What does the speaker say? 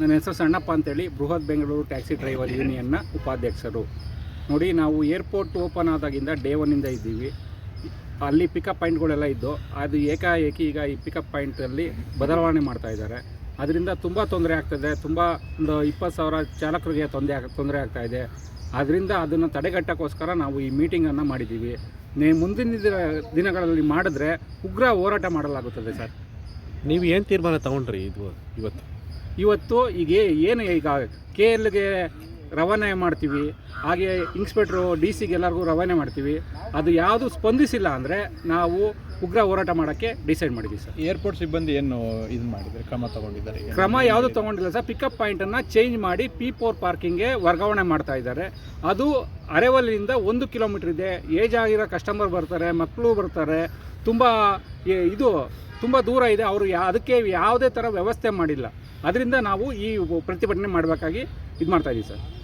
ನನ್ನ ಹೆಸರು ಸಣ್ಣಪ್ಪ ಅಂತೇಳಿ ಬೃಹತ್ ಬೆಂಗಳೂರು ಟ್ಯಾಕ್ಸಿ ಡ್ರೈವರ್ ಯೂನಿಯನ್ನ ಉಪಾಧ್ಯಕ್ಷರು. ನೋಡಿ ನಾವು ಏರ್ಪೋರ್ಟ್ ಓಪನ್ ಆದಾಗಿಂದ ಡೇ ಒನ್ನಿಂದ ಇದ್ದೀವಿ. ಅಲ್ಲಿ ಪಿಕಪ್ ಪಾಯಿಂಟ್ಗಳೆಲ್ಲ ಇದ್ದು ಅದು ಏಕಾಏಕಿ ಈಗ ಈ ಪಿಕಪ್ ಪಾಯಿಂಟಲ್ಲಿ ಬದಲಾವಣೆ ಮಾಡ್ತಾ ಇದ್ದಾರೆ. ಅದರಿಂದ ತುಂಬ ತೊಂದರೆ ಆಗ್ತದೆ. ತುಂಬ ಒಂದು ಇಪ್ಪತ್ತು ಸಾವಿರ ಚಾಲಕರಿಗೆ ತೊಂದರೆ ಆಗ ತೊಂದರೆ ಆಗ್ತಾ ಇದೆ. ಅದರಿಂದ ಅದನ್ನು ತಡೆಗಟ್ಟಕ್ಕೋಸ್ಕರ ನಾವು ಈ ಮೀಟಿಂಗನ್ನು ಮಾಡಿದ್ದೀವಿ. ನೀ ಮುಂದಿನ ದಿನ- ದಿನಗಳಲ್ಲಿ ಮಾಡಿದ್ರೆ ಉಗ್ರ ಹೋರಾಟ ಮಾಡಲಾಗುತ್ತದೆ ಸರ್. ನೀವು ಏನು ತೀರ್ಮಾನ ತಗೊಂಡ್ರಿ ಇದು ಇವತ್ತು? ಇವತ್ತು ಈಗ ಏನು ಈಗ ಕೆ ಎಲ್ಗೆ ರವಾನೆ ಮಾಡ್ತೀವಿ ಹಾಗೆ ಇನ್ಸ್ಪೆಕ್ಟ್ರು ಡಿ ಸಿಗೆ ಎಲ್ಲರಿಗೂ ರವಾನೆ ಮಾಡ್ತೀವಿ. ಅದು ಯಾವುದು ಸ್ಪಂದಿಸಿಲ್ಲ ಅಂದರೆ ನಾವು ಉಗ್ರ ಹೋರಾಟ ಮಾಡೋಕ್ಕೆ ಡಿಸೈಡ್ ಮಾಡಿದ್ವಿ ಸರ್. ಏರ್ಪೋರ್ಟ್ ಸಿಬ್ಬಂದಿ ಏನು ಇದು ಮಾಡಿದರೆ ಕ್ರಮ ತಗೊಂಡಿದ್ದಾರೆ? ಕ್ರಮ ಯಾವುದು ತೊಗೊಂಡಿಲ್ಲ ಸರ್. ಪಿಕಪ್ ಪಾಯಿಂಟನ್ನು ಚೇಂಜ್ ಮಾಡಿ ಪಿ ಫೋರ್ ಪಾರ್ಕಿಂಗ್ಗೆ ವರ್ಗಾವಣೆ ಮಾಡ್ತಾ ಇದ್ದಾರೆ. ಅದು ಅರೆವಲ್ಲಿಂದ ಒಂದು ಕಿಲೋಮೀಟ್ರ್ ಇದೆ. ಏಜ್ ಆಗಿರೋ ಕಸ್ಟಮರ್ ಬರ್ತಾರೆ ಮಕ್ಕಳು ಬರ್ತಾರೆ ತುಂಬ ಇದು ತುಂಬ ದೂರ ಇದೆ. ಅವರು ಯಾ ಅದಕ್ಕೆ ಯಾವುದೇ ಥರ ವ್ಯವಸ್ಥೆ ಮಾಡಿಲ್ಲ. ಅದರಿಂದ ನಾವು ಈ ಪ್ರತಿಭಟನೆ ಮಾಡಬೇಕಾಗಿ ಇದು ಮಾಡ್ತಾ ಇದ್ದೀವಿ ಸರ್.